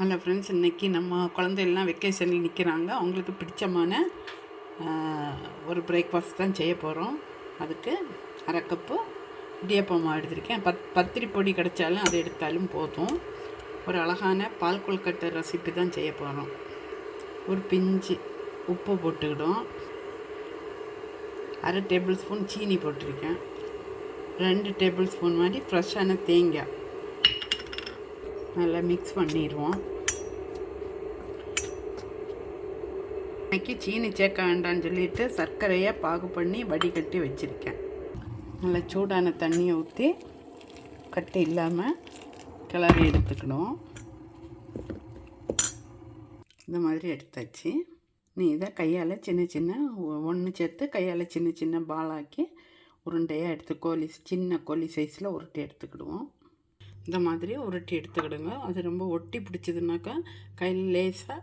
Hello friends இன்றைக்கி நம்ம குழந்தைகள்லாம் வெக்கேஷனில் நிற்கிறாங்க அவங்களுக்கு பிடிச்சமான ஒரு பிரேக்ஃபாஸ்ட் தான் செய்ய போகிறோம் அதுக்கு அரை கப்பு இடியப்பம் மாவு எடுத்திருக்கேன். பத் பத்திரி பொடி கிடைச்சாலும் அதை எடுத்தாலும் போதும். ஒரு அழகான பால் கொழுக்கட்டை ரெசிபி தான் செய்ய போகிறோம் ஒரு பிஞ்சு உப்பு போட்டுக்கிடும் அரை டேபிள் ஸ்பூன் சீனி போட்டிருக்கேன். ரெண்டு டேபிள் ஸ்பூன் மாதிரி ஃப்ரெஷ்ஷான தேங்காய். நல்லா மிக்ஸ் பண்ணிடுவோம். இன்றைக்கி சீனி சேர்க்க வேண்டாம்னு சொல்லிட்டு சர்க்கரையை பாகு பண்ணி வடிகட்டி வச்சுருக்கேன். நல்லா சூடான தண்ணியை ஊற்றி கட்டு இல்லாமல் கிளறி எடுத்துக்கணும். இந்த மாதிரி எடுத்தாச்சு. நீ இதை கையால் சின்ன சின்ன ஒன்று சேர்த்து கையால் சின்ன சின்ன பாலாக்கி உருண்டையாக எடுத்து கோலி சின்ன கோலி சைஸில் உருட்டி எடுத்துக்கிடுவோம். இந்த மாதிரி உருட்டி எடுத்துக்கிடுங்க. அது ரொம்ப ஒட்டி பிடிச்சதுனாக்கா கையில் லேசாக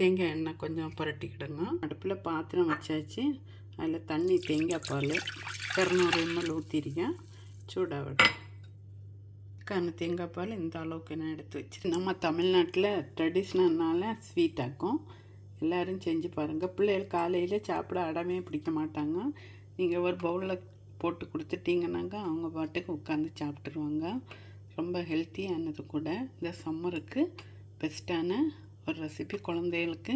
தேங்காய் எண்ணெய் கொஞ்சம் புரட்டிக்கிடுங்க. அடுப்பில் பாத்திரம் வச்சாச்சு. அதில் தண்ணி தேங்காய் பால் இரநூறு எம்எல் ஊற்றிருக்கேன் சூடாக விடும் கண்ணு தேங்காய் பால் இந்த அளவுக்கு நான் எடுத்து வச்சு நம்ம தமிழ்நாட்டில் ட்ரெடிஷ்னல்னால ஸ்வீட் ஆக்கும். எல்லோரும் செஞ்சு பாருங்கள் பிள்ளைகள் காலையில் சாப்பிட அடமே பிடிக்க மாட்டாங்க. நீங்கள் ஒரு பவுலில் போட்டு கொடுத்துட்டீங்கன்னாக்கா அவங்க பாட்டுக்கு உட்காந்து சாப்பிட்ருவாங்க ரொம்ப ஹெல்த்தியானது கூட இந்த சம்மருக்கு பெஸ்ட்டான ஒரு ரெசிபி குழந்தைகளுக்கு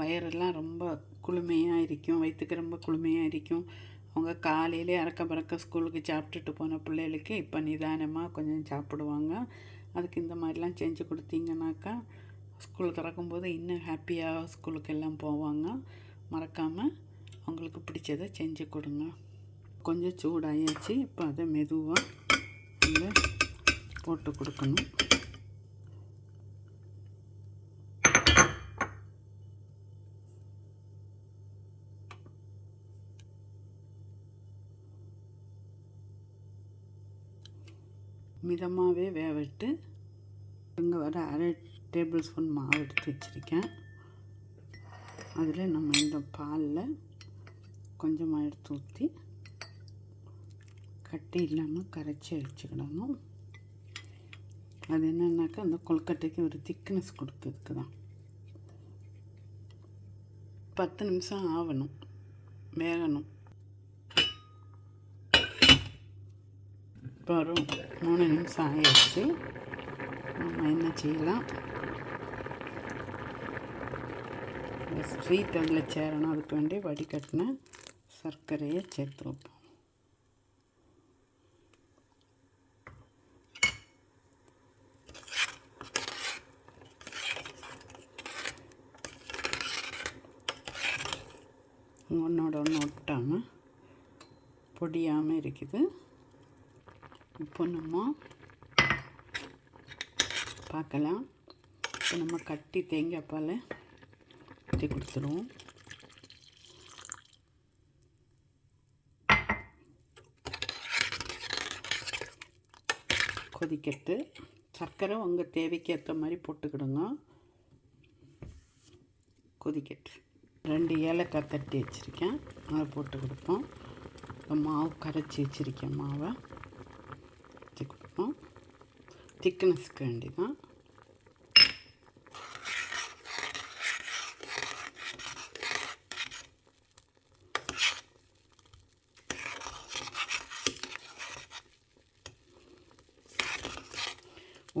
வயரெல்லாம் ரொம்ப குளுமையாக இருக்கும் வயிற்றுக்கு ரொம்ப குளுமையாக இருக்கும். அவங்க காலையிலே அறக்க பறக்க ஸ்கூலுக்கு சாப்பிட்டுட்டு போன பிள்ளைகளுக்கு இப்போ நிதானமாக கொஞ்சம் சாப்பிடுவாங்க. அதுக்கு இந்த மாதிரிலாம் செஞ்சு கொடுத்தீங்கன்னாக்கா ஸ்கூல் திறக்கும்போது இன்னும் ஹாப்பியாக ஸ்கூலுக்கு எல்லாம் போவாங்க. மறக்காமல் அவங்களுக்கு பிடிச்சதை செஞ்சு கொடுங்க. கொஞ்சம் சூடாயாச்சு இப்போ அதை மெதுவாக அதில் போட்டு கொடுக்கணும். மிதமாகவே வேக விட்டு இங்கே வர அரை டேபிள் ஸ்பூன் மாவு எடுத்து வச்சுருக்கேன். அதில் நம்ம இந்த பாலில் கொஞ்சமாக எடுத்து ஊற்றி கட்டி இல்லாமல் கரைச்சி வச்சுக்கிடணும். அது என்னன்னாக்கா அந்த கொழுக்கட்டைக்கு ஒரு திக்னஸ் கொடுக்கறதுக்கு தான். பத்து நிமிஷம் ஆகணும் வேகணும். வரும் மூணு நிமிஷம் ஆயிடுச்சு. நம்ம என்ன செய்யலாம்? ஸ்வீட் அதில் சேரணும். அதுக்கு வேண்டி வடிகட்டின சர்க்கரையை சேர்த்து வைப்போம். ஒன்றோட ஒன்று ஒட்டாமல் பொடியாமல் இருக்குது. இப்போ நம்ம பார்க்கலாம். இப்போ நம்ம கட்டி தேங்காய் பாலை ஊற்றி கொடுத்துருவோம். கொதிக்கட்டு. சர்க்கரை உங்கள் தேவைக்கு ஏற்ற மாதிரி போட்டுக்கிடுங்க. கொதிக்கட்டு. ரெண்டு ஏலக்காய் தட்டி வச்சுருக்கேன். அதை போட்டு கொடுப்போம். இப்போ மாவு கரைச்சி வச்சுருக்கேன் மாவை. வச்சு கொடுப்போம். திக்னஸ்க்கு வேண்டி தான்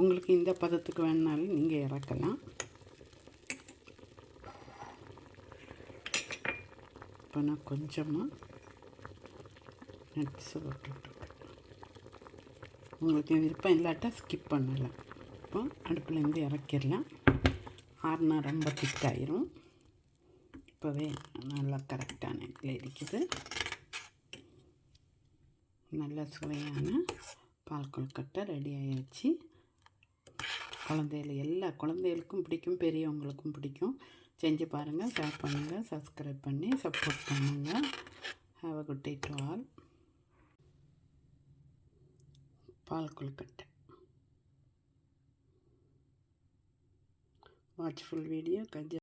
உங்களுக்கு இந்த பதத்துக்கு வேணுனாலும் நீங்கள் இறக்கலாம். இப்போ நான் கொஞ்சமாக நட்ஸு போட்டுருக்கேன் உங்களுக்கு விருப்பம் இல்லாட்டா ஸ்கிப் பண்ணலாம். இப்போ அடுப்புலேருந்து இறக்கிடலாம். ஆறுனா ரொம்ப திக்காயிரும் இப்போவே நல்லா கரெக்டான இதில் இருக்குது. நல்ல சுவையான பால் கொழுக்கட்டை ரெடி ஆயாச்சு குழந்தைகள் எல்லா குழந்தைகளுக்கும் பிடிக்கும் பெரியவங்களுக்கும் பிடிக்கும். செஞ்சு பாருங்கள் ஷேர் பண்ணுங்கள் சப்ஸ்கிரைப் பண்ணி சப்போர்ட் பண்ணுங்கள் have a good day to all பால் கொழுக்கட்டை. Watch full video Gaja